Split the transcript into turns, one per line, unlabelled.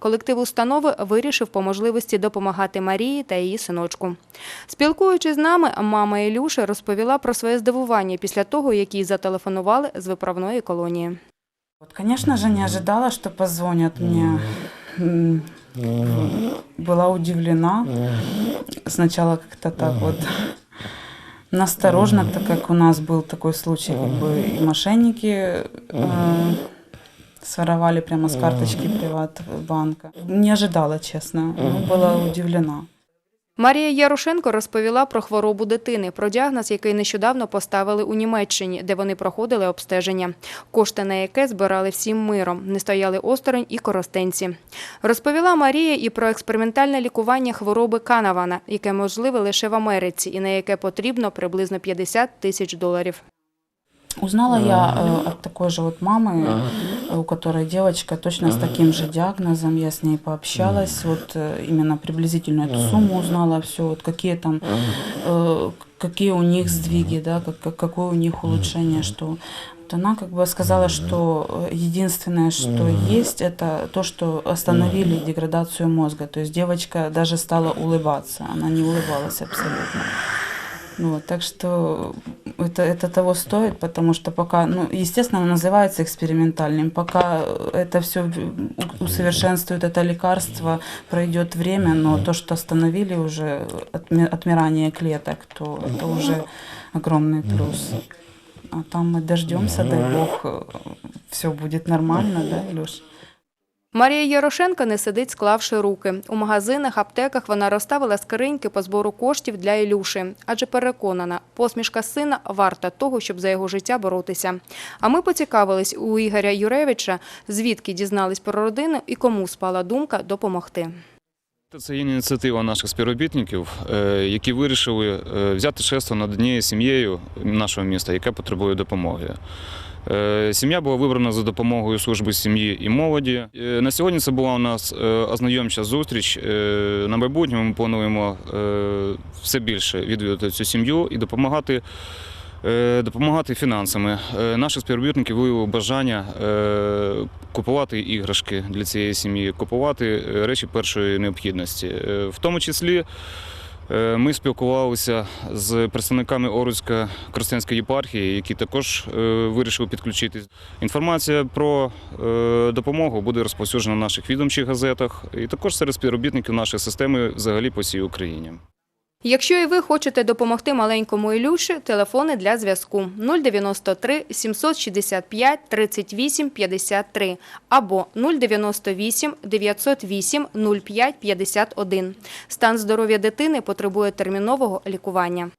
Колектив установи вирішив по можливості допомагати Марії та її синочку. Спілкуючись з нами, мама Ілюши розповіла про своє здивування після того, як їй зателефонували з виправної колонії.
Вот, конечно же, не ожидала, что позвонят мне. М, Была удивлена. Сначала как-то так вот насторожно, так как у нас был такой случай, как бы и мошенники э, своровали прямо с карточки приват-банка. Не ожидала, честно. Ну, Была удивлена.
Марія Ярошенко розповіла про хворобу дитини, про діагноз, який нещодавно поставили у Німеччині, де вони проходили обстеження. Кошти на яке збирали всім миром, не стояли осторонь і коростенці. Розповіла Марія і про експериментальне лікування хвороби Канавана, яке можливе лише в Америці і на яке потрібно приблизно 50 тисяч доларів.
Узнала я э, от такой же вот мамы, э, у которой девочка точно с таким же диагнозом. Я с ней пообщалась, вот э, именно приблизительно эту сумму узнала, все, вот какие там, э, какие у них сдвиги, да, как, как- какое у них улучшение, что она как бы сказала, что единственное, что есть, это то, что остановили деградацию мозга. То есть девочка даже стала улыбаться, она не улыбалась абсолютно. Ну Вот, так что это, это того стоит, потому что пока, ну, естественно, оно называется экспериментальным, пока это все усовершенствует это лекарство, пройдет время, но то, что остановили уже отми- отмирание клеток, то это уже огромный плюс. А там мы дождемся, дай бог, все будет нормально, да, Илюш?
Марія Ярошенко не сидить, склавши руки. У магазинах, аптеках вона розставила скриньки по збору коштів для Ілюші, адже переконана, посмішка сина варта того, щоб за його життя боротися. А ми поцікавились у Ігоря Юревича, звідки дізнались про родину і кому спала думка допомогти.
Це є ініціатива наших співробітників, е, які вирішили е, взяти шефство над однією сім'єю нашого міста, яка потребує допомоги. Е, Сім'я була вибрана за допомогою служби сім'ї і молоді. Е, На сьогодні це була у нас е, ознайомча зустріч. На майбутнє ми плануємо все більше відвідати цю сім'ю і допомагати. Допомагати фінансами. Наші співробітники виявили бажання купувати іграшки для цієї сім'ї, купувати речі першої необхідності. В тому числі ми спілкувалися з представниками Оруцька Крестенської єпархії, які також е, вирішили підключитись. Інформація про е, допомогу буде розповсюджена в наших відомчих газетах і також серед співробітників нашої системи взагалі по всій Україні.
Якщо і ви хочете допомогти маленькому Ілюші, телефони для зв'язку 093 765 38 53 або 098 908 05 51. Стан здоров'я дитини потребує термінового лікування.